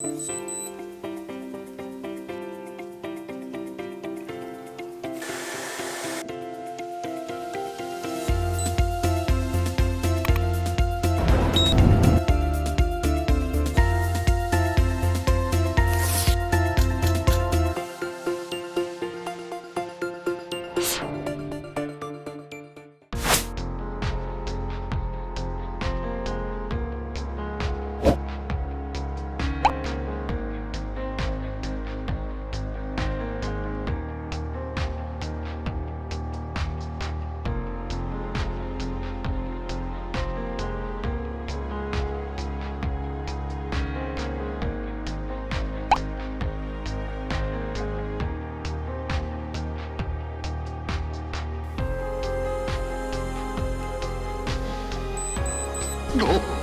you. No.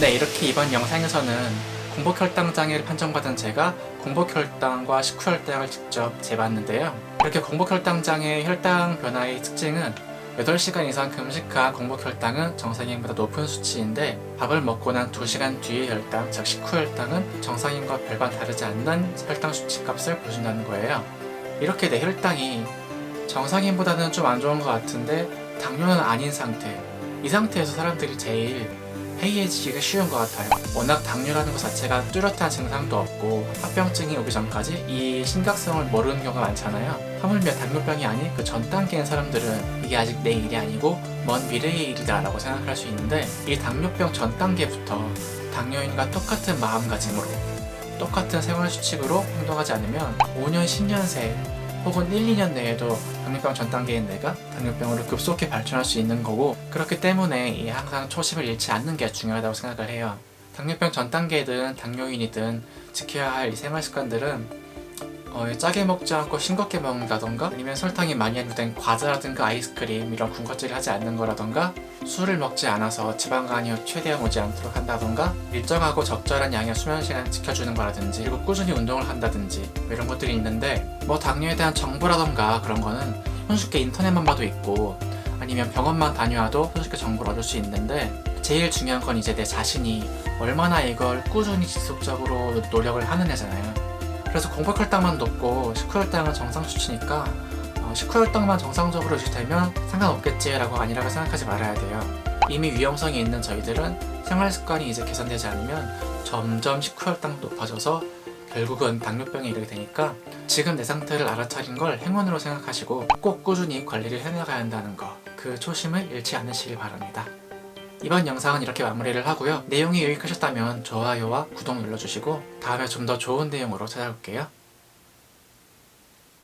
네, 이렇게 이번 영상에서는 공복혈당 장애를 판정받은 제가 공복혈당과 식후혈당을 직접 재봤는데요. 이렇게 공복혈당 장애 혈당 변화의 특징은 8시간 이상 금식한 공복혈당은 정상인보다 높은 수치인데 밥을 먹고 난 2시간 뒤의 혈당, 즉 식후혈당은 정상인과 별반 다르지 않는 혈당 수치 값을 보여준다는 거예요. 이렇게 내 혈당이 정상인보다는 좀 안 좋은 것 같은데 당뇨는 아닌 상태. 이 상태에서 사람들이 제일 해이해지기가 쉬운 것 같아요. 워낙 당뇨라는 것 자체가 뚜렷한 증상도 없고 합병증이 오기 전까지 이 심각성을 모르는 경우가 많잖아요. 하물며 당뇨병이 아닌 그 전 단계인 사람들은 이게 아직 내 일이 아니고 먼 미래의 일이다라고 생각할 수 있는데 이 당뇨병 전 단계부터 당뇨인과 똑같은 마음가짐으로 똑같은 생활 수칙으로 행동하지 않으면 5년, 10년 새 혹은 1, 2년 내에도 당뇨병 전 단계인 내가 당뇨병으로 급속히 발전할 수 있는 거고 그렇기 때문에 이 항상 초심을 잃지 않는 게 중요하다고 생각을 해요. 당뇨병 전 단계든 당뇨인이든 지켜야 할 이 생활 습관들은 어, 짜게 먹지 않고 싱겁게 먹는다던가 아니면 설탕이 많이 함유된 과자라든가 아이스크림 이런 군것질을 하지 않는 거라던가 술을 먹지 않아서 지방간이 최대한 오지 않도록 한다던가 일정하고 적절한 양의 수면 시간을 지켜주는 거라든지 그리고 꾸준히 운동을 한다든지 뭐 이런 것들이 있는데 뭐 당뇨에 대한 정보라던가 그런 거는 손쉽게 인터넷만 봐도 있고 아니면 병원만 다녀와도 손쉽게 정보를 얻을 수 있는데 제일 중요한 건 이제 내 자신이 얼마나 이걸 꾸준히 지속적으로 노력을 하는 애잖아요. 그래서 공복혈당만 높고 식후혈당은 정상 수치니까 어, 식후혈당만 정상적으로 유지되면 상관없겠지라고 아니라고 생각하지 말아야 돼요. 이미 위험성이 있는 저희들은 생활 습관이 이제 개선되지 않으면 점점 식후혈당 높아져서 결국은 당뇨병에 이르게 되니까 지금 내 상태를 알아차린 걸 행운으로 생각하시고 꼭 꾸준히 관리를 해나가야 한다는 거 그 초심을 잃지 않으시길 바랍니다. 이번 영상은 이렇게 마무리를 하고요. 내용이 유익하셨다면 좋아요와 구독 눌러주시고 다음에 좀 더 좋은 내용으로 찾아올게요.